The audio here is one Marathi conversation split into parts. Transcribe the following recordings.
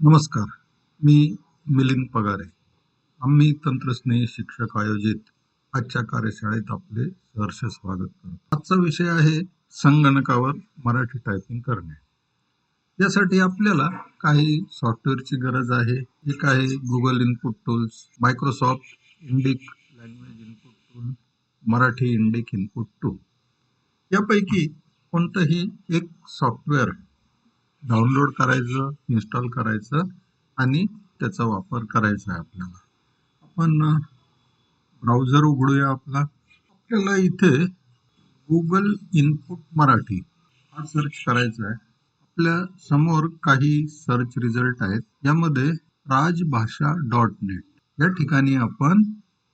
नमस्कार मी मिलिंद पगारे. आम्ही तंत्रस्नेही शिक्षक आयोजित आजच्या कार्यशाळेत आपले सहर्ष स्वागत करतो. आजचा विषय आहे संगणकावर मराठी टायपिंग करणे. यासाठी आपल्याला काही सॉफ्टवेअरची गरज आहे. एक आहे Google input tools Microsoft Indic language input tool Marathi Indic input tool यापैकी कोणतंही एक सॉफ्टवेअर डाउनलोड करायचं इन्स्टॉल करायचं आणि त्याचा वापर करायचा आहे आपल्याला. आपण ब्राउझर उघडूया आपला. आपल्याला इथे गुगल इनपुट मराठी हा सर्च करायचा आहे. आपल्यासमोर काही सर्च रिझल्ट आहेत. यामध्ये राजभाषा डॉट नेट या ठिकाणी आपण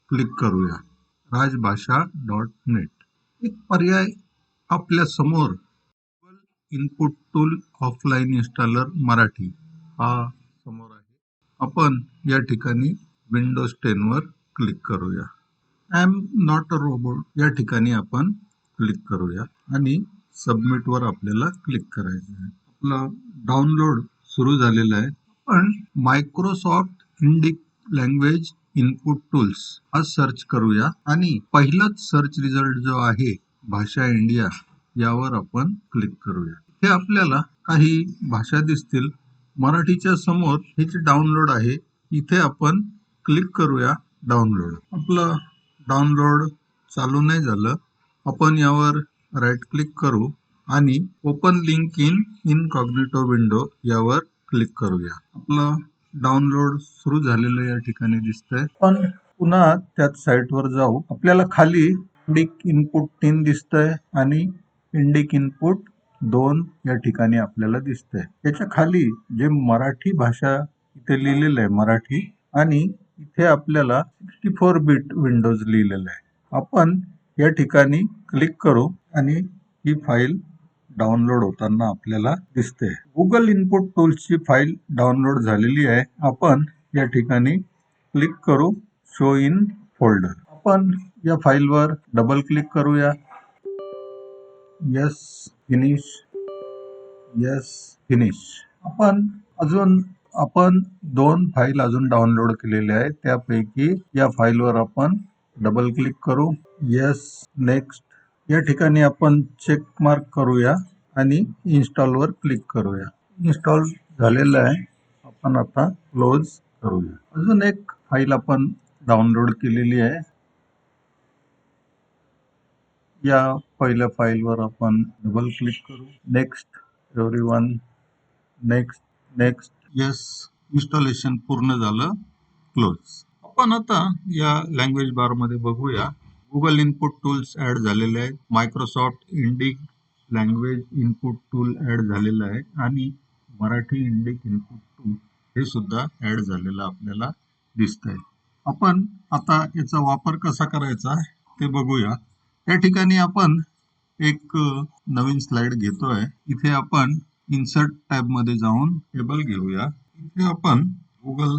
क्लिक करूया. राजभाषा डॉट नेट एक पर्याय आपल्यासमोर input tool offline installer Marathi हा समोर आहे. आपण या ठिकाणी विंडोज टेनवर क्लिक करूया. I am not a robot या ठिकाणी आपण क्लिक करूया. आणि सबमिटवर आपल्याला क्लिक करायचं आहे. आपलं डाउनलोड सुरू झालेलं आहे. पण Microsoft Indic language input tools हा सर्च करूया. आणि पहिलाच सर्च रिझल्ट जो आहे भाषा इंडिया यावर आपण क्लिक करूया. हे आपल्याला काही भाषा दिसतील. मराठीच्या समोर हे जे डाउनलोड आहे. इथे आपण क्लिक करूया डाउनलोड आपलं डाउनलोड चालू नाही झालं. आपण यावर राईट क्लिक करू आणि open link in incognito window यावर क्लिक करूया. आपलं डाउनलोड सुरू झालेलं या ठिकाणी दिसतंय. पण पुन्हा त्याच साईटवर जाऊ. आपल्याला खाली इंडिक इनपुट तीन दिसतंय आणि इंडिक इनपुट दोन या ठिकाणी आपल्याला दिसतंय. त्याच्याखाली जे मराठी भाषा इथे लिहिलेलं आहे मराठी आणि इथे आपल्याला सिक्स्टी फोर बीट विंडोज लिहिलेलं आहे. आपण या ठिकाणी क्लिक करू आणि ही फाईल डाउनलोड होताना आपल्याला दिसते. गुगल इनपुट टूल्सची फाईल डाउनलोड झालेली आहे. आपण या ठिकाणी क्लिक करू शो इन फोल्डर आपण या फाईलवर डबल क्लिक करूया. यस फिनिश यस फिनिश आपण अजून आपण दोन फाईल अजून डाउनलोड केलेल्या आहेत. त्यापैकी या फाईलवर आपण डबल क्लिक करू. यस नेक्स्ट या ठिकाणी आपण चेक मार्क करूया आणि इन्स्टॉलवर क्लिक करूया. इन्स्टॉल झालेलं आहे. आपण आता क्लोज करूया. अजून एक फाईल आपण डाउनलोड केलेली आहे. या पहिल्या फाईलवर आपण डबल क्लिक करू. Next every one next next yes installation पूर्ण झालं. क्लोज आपण आता या लँग्वेज बारमध्ये बघूया. गुगल इनपुट टूल्स ॲड झालेले आहेत. Microsoft Indic language input tool add झालेलं आहे. आणि मराठी इंडिक इनपुट टूल हे सुद्धा ॲड झालेलं आपल्याला दिसतंय. आपण आता याचा वापर कसा करायचा ते बघूया. या ठिकाणी आपण एक नवीन स्लाइड घेतोय. इथे आपण इन्सर्ट टॅबमध्ये जाऊन टेबल घेऊया. इथे आपण Google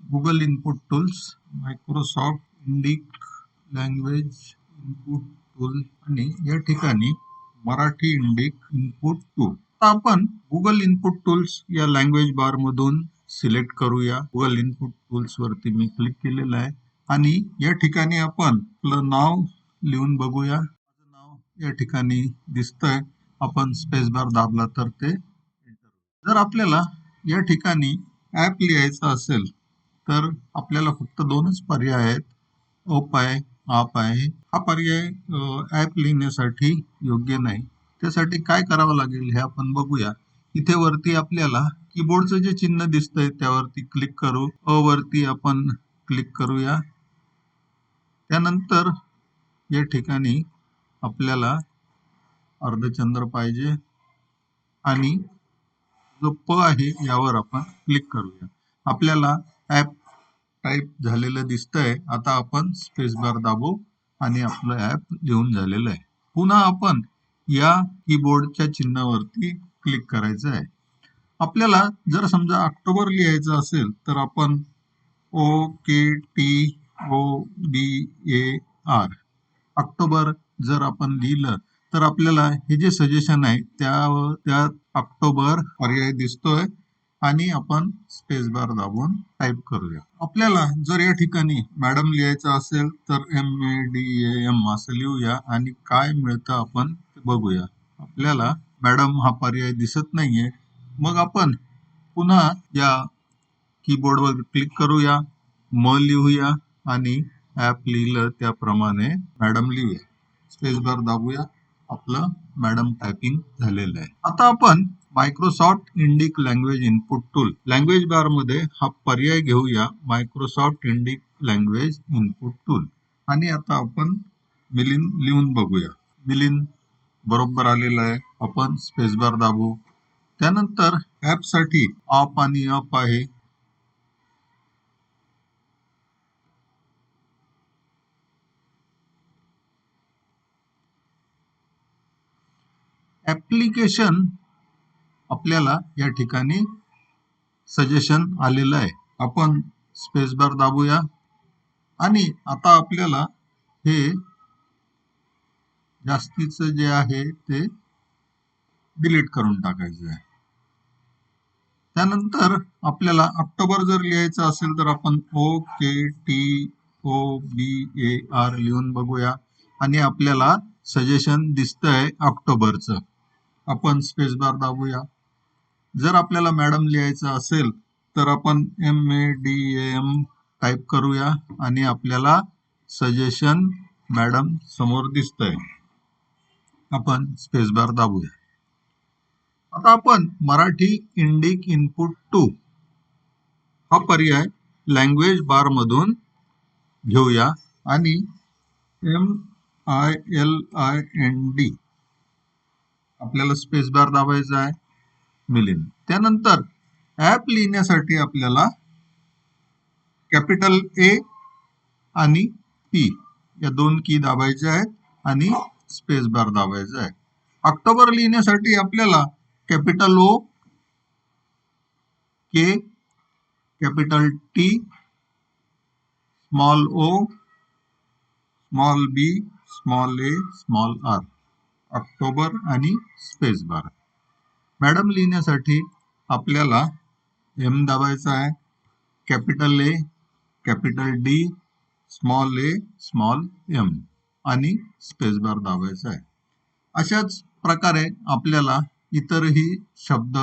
Google input tools Microsoft Indic language input tool आणि या ठिकाणी मराठी इंडिक इनपुट टूल. आपण गुगल इनपुट टूल्स या लँग्वेज बार मधून सिलेक्ट करूया. गुगल इनपुट टूल्स वरती मी क्लिक केलेलं आहे. आणि या ठिकाणी आपण आपलं नाव लिहून बघूया. नाव या ठिकाणी दिसतंय. आपण स्पेस बार दाबला तर ते जर आपल्याला या ठिकाणी ऍप लिहायचं असेल तर आपल्याला फक्त दोनच पर्याय आहेत. ओप आहे आप आहे. हा पर्याय ऍप लिहिण्यासाठी योग्य नाही. त्यासाठी काय करावं लागेल हे आपण बघूया. इथे वरती आपल्याला कीबोर्डचं जे चिन्ह दिसतंय त्यावरती क्लिक करू. अ वरती आपण क्लिक करूया. त्यानंतर या ठिकाणी आपल्याला अर्धचंद्र पाहिजे आणि जो प आहे यावर आपण क्लिक करूया. आपल्याला ऍप टाईप झालेलं दिसतंय. आता आपण स्पेस बार दाबू आणि आपलं ऍप लिहून झालेलं आहे. पुन्हा आपण या कीबोर्डच्या चिन्हावरती क्लिक करायचं आहे. आपल्याला जर समजा ऑक्टोबर लिहायचं असेल तर आपण O K T O B A R October जर आपण लिहिलं तर आपल्याला हे जे सजेशन आहे त्या त्या ऑक्टोबर पर्याय दिसतोय आणि आपण स्पेस बार दाबून टाईप करूया. आपल्याला जर या ठिकाणी मॅडम लिहायचं असेल तर एम ए डी एम असं लिहूया आणि काय मिळतं आपण बघूया. आपल्याला मॅडम हा पर्याय दिसत नाहीये. मग आपण पुन्हा या कीबोर्डवर क्लिक करूया म लिहूया आणि ऍप लिहिलं त्याप्रमाणे मॅडम लिहूया. स्पेस बार दाबूया. आपलं मॅडम टायपिंग झालेलं आहे. आता आपण Microsoft Indic language input tool language बारमध्ये हा पर्याय घेऊया Microsoft Indic language input tool आणि आता आपण मिलिन लिहून बघूया. मिलिन बरोबर आलेलं आहे. आपण स्पेस बार दाबू. त्यानंतर ऍपसाठी ऑप आणि अप आहे. ऍप्लिकेशन आपल्याला या ठिकाणी सजेशन आलेलं आहे. आपण स्पेस बार दाबूया. आणि आता आपल्याला हे जास्तीचं जे आहे ते डिलीट करून टाकायचं आहे. त्यानंतर आपल्याला ऑक्टोबर जर लिहायचं असेल तर आपण O K T O B A R लिहून बघूया. आणि आपल्याला सजेशन दिसतंय ऑक्टोबरचं. आपण स्पेस बार दाबूया. जर आपल्याला मॅडम लिहायचं असेल तर आपण M A D M type करूया आणि आपल्याला सजेशन मॅडम समोर दिसतंय. आपण स्पेस बार दाबूया. आता आपण मराठी इंडिक इनपुट टू हा पर्याय लँग्वेज बार मधून घेऊया आणि M I L I N D आपल्याला स्पेस बार दाबायचा आहे. मिलिन त्यानंतर ऍप लिहिण्यासाठी आपल्याला कॅपिटल ए आणि पी या दोन की दाबायच्या आहेत आणि स्पेस बार दाबायचा आहे. ऑक्टोबर लिहिण्यासाठी आपल्याला capital O K capital T small O small B small A small R October आणि स्पेस बार मॅडम लिहिण्यासाठी आपल्याला एम दाबायचा आहे. Capital A capital D small A small M आणि स्पेस बार दाबायचा आहे. अशाच प्रकारे आपल्याला इतरही शब्द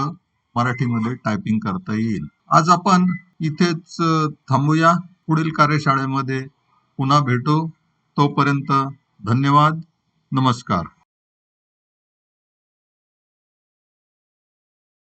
मराठीमध्ये टायपिंग करता येईल. आज आपण इथेच थांबूया. पुढील कार्यशाळेमध्ये पुन्हा भेटू. तोपर्यंत धन्यवाद. नमस्कार.